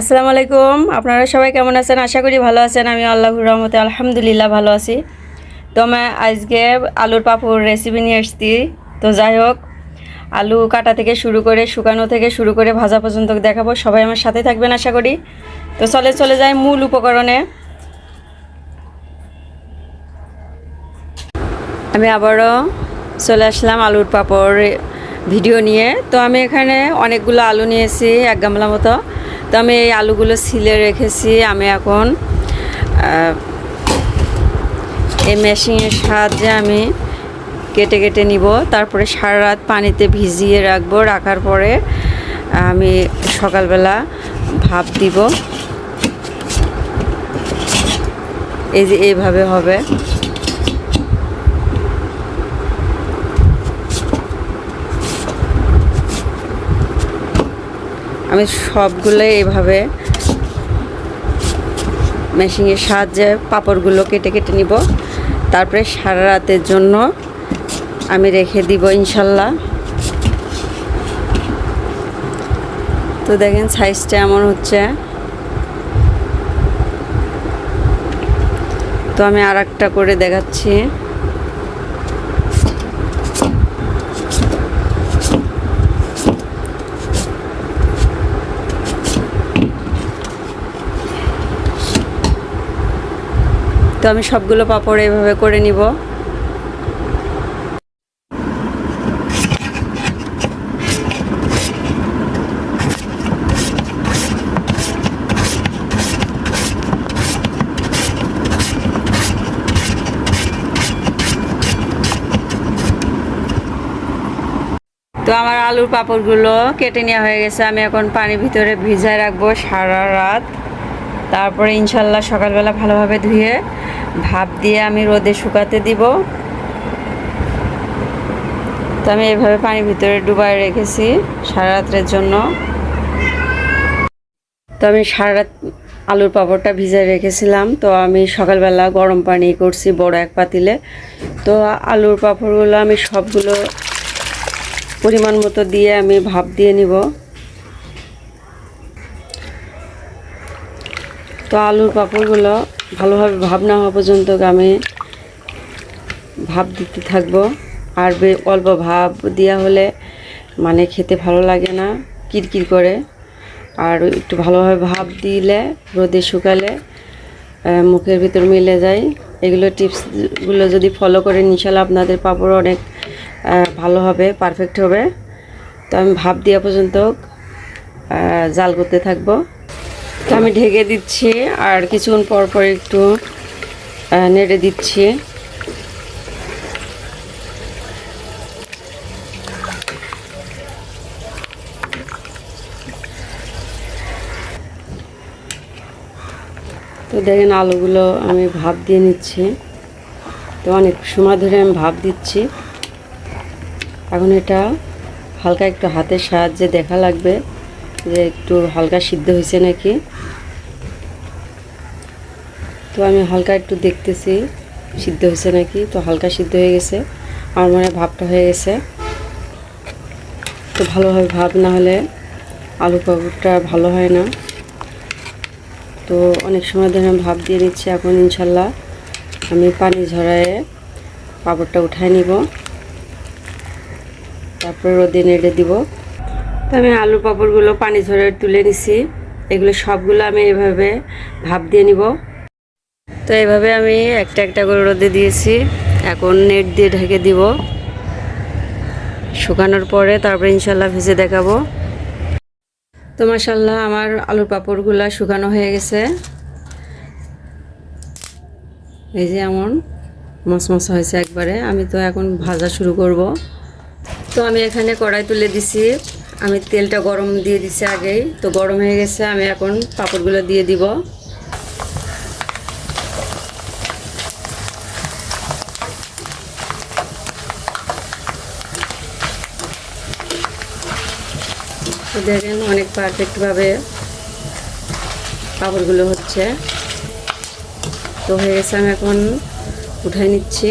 আসসালামু আলাইকুম। আপনারা সবাই কেমন আছেন? আশা করি ভালো আছেন। আমি আল্লাহর রহমতে আলহামদুলিল্লাহ ভালো আছি। তো আমি আজকে আলুর পাপড় রেসিপি নিয়ে এসেছি তো যাই হোক, আলু কাটা থেকে শুরু করে শুকানো থেকে শুরু করে ভাজা পর্যন্ত দেখাবো। সবাই আমার সাথে থাকবেন, আশা করি। তো চলে চলে যাই মূল উপকরণে। আমি আবারও চলে আসলাম আলুর পাপড় ভিডিও নিয়ে। তো আমি এখানে অনেকগুলো আলু নিয়েছি, এক গামলা মতো। তো আমি এই আলুগুলো ছিলে রেখেছি। আমি এখন এই মেশিনের সাহায্যে আমি কেটে কেটে নিব। তারপরে সারা রাত পানিতে ভিজিয়ে রাখব। রাখার পরে আমি সকালবেলা ভাপ দিব। এই যে এইভাবে হবে। আমি সবগুলো এইভাবে মেশিনের সাহায্যে পাপড়গুলো কেটে কেটে নিব। তারপরে সারা রাতের জন্য আমি রেখে দিব ইনশাল্লাহ। তো দেখেন সাইজটা এমন হচ্ছে। তো আমি আর করে দেখাচ্ছি। আমি সবগুলো পাপড় এভাবে করে নিব। তো আমার আলুর পাপড়গুলো কেটে নেওয়া হয়ে গেছে। আমি এখন পানির ভিতরে ভিজায় রাখব সারা রাত। তারপরে ইনশাল্লাহ সকালবেলা ভালোভাবে ধুয়ে ভাপ দিয়ে আমি রোদে শুকাতে দিব। তো আমি এভাবে পানির ভিতরে ডুবাই রেখেছি সারা রাত্রের জন্য। তো আমি সারা রাত আলুর পাপড়টা ভিজায় রেখেছিলাম। তো আমি সকালবেলা গরম পানি করছি বড় এক পাতিলে। তো আলুর পাপড়গুলো আমি সবগুলো পরিমাণ মতো দিয়ে আমি ভাপ দিয়ে নিব। তো আলুর পাঁপড়গুলো ভালোভাবে ভাব না হওয়া পর্যন্ত আমি ভাব দিতে থাকব। আর অল্প ভাব দেওয়া হলে মানে খেতে ভালো লাগে না, কিরকির করে। আর একটু ভালোভাবে ভাব দিলে, রোদে শুকালে মুখের ভিতর মিলে যায়। এগুলো টিপসগুলো যদি ফলো করে ইনশাল্লাহ আপনাদের পাঁপড় অনেক ভালো হবে পারফেক্ট হবে। তো আমি ভাব দেওয়া পর্যন্ত জাল করতে থাকব। তো আমি ঢেকে দিচ্ছি, আর কিছুক্ষণ পর পর একটু নেড়ে দিচ্ছি। তো দেখেন আলুগুলো আমি ভাপ দিয়ে নিচ্ছি। তো অনেক সময় ধরে আমি ভাপ দিচ্ছি। এখন এটা হালকা একটু হাতের সাহায্যে দেখা লাগবে। যে একটু হালকা সিদ্ধ হয়েছে নাকি? তো আমি হালকা একটু দেখতেছি, সিদ্ধ হয়েছে নাকি? তো হালকা সিদ্ধ হয়ে গেছে, আমার মনে ভাবটা হয়ে গেছে। তো ভালোভাবে ভাব না হলে আলু পাপড়টা ভালো হয় না। তো অনেক সময় ধরে ভাব দিয়ে নিচ্ছি, এখন ইনশাল্লাহ আমি পানি ঝরায়ে পাপড়টা উঠায় নিব। তারপরে রোদে নেড়ে দিব। তো আমি আলু পাঁপড়গুলো পানি ঝরে তুলে নিছি। এগুলো সবগুলো আমি এভাবে ভাপ দিয়ে নিব। তো এভাবে আমি একটা একটা করে রোদে দিয়েছি। এখন নেট দিয়ে ঢেকে দিব। শুকানোর পরে তারপরে ইনশাল্লাহ ভেজে দেখাবো। তো মাসাল্লাহ আমার আলুর পাঁপড়গুলো শুকানো হয়ে গেছে। এই যে এমন মসমস হয়েছে একবারে। আমি তো এখন ভাজা শুরু করব। তো আমি এখানে কড়াই তুলে দিছি। আমি তেলটা গরম দিয়ে দিছি আগেই। তো গরম হয়ে গেছে, আমি এখন পাঁপড়গুলো দিয়ে দিব। দেখেন অনেক পারফেক্টভাবে পাঁপড়গুলো হচ্ছে। তো হয়ে গেছে, আমি এখন উঠাই নিচ্ছি।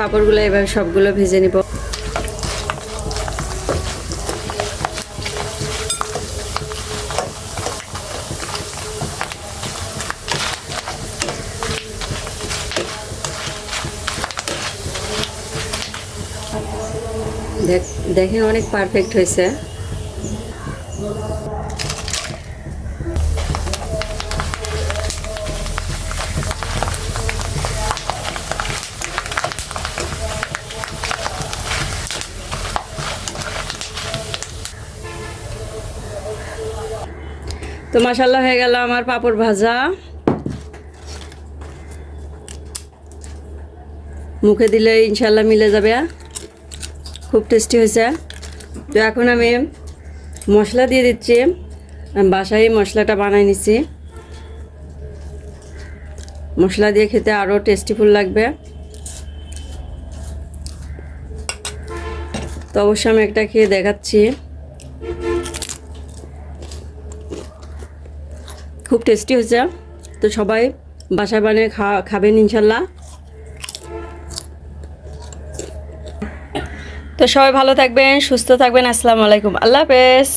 পাঁপড়গুলো এভাবে সবগুলো ভেজে নিব। দেখ দেখে অনেক পারফেক্ট হয়েছে। তো মাসাল্লাহ হয়ে গেল আমার পাপড় ভাজা। মুখে দিলে ইনশাল্লাহ মিলে যাবে। খুব টেস্টি হয়েছে। তো এখন আমি মশলা দিয়ে দিচ্ছি। বাসায় মশলাটা বানাই নিছি। মশলা দিয়ে খেতে আরও টেস্টিফুল লাগবে। তো অবশ্যই আমি একটা খেয়ে দেখাচ্ছি। খুব টেস্টি হয়েছে। তো সবাই বাসায় বানিয়ে খা, খাবেন ইনশাল্লাহ। তো সবাই ভালো থাকবেন, সুস্থ থাকবেন। আসসালামু আলাইকুম। আল্লাহ হাফেজ।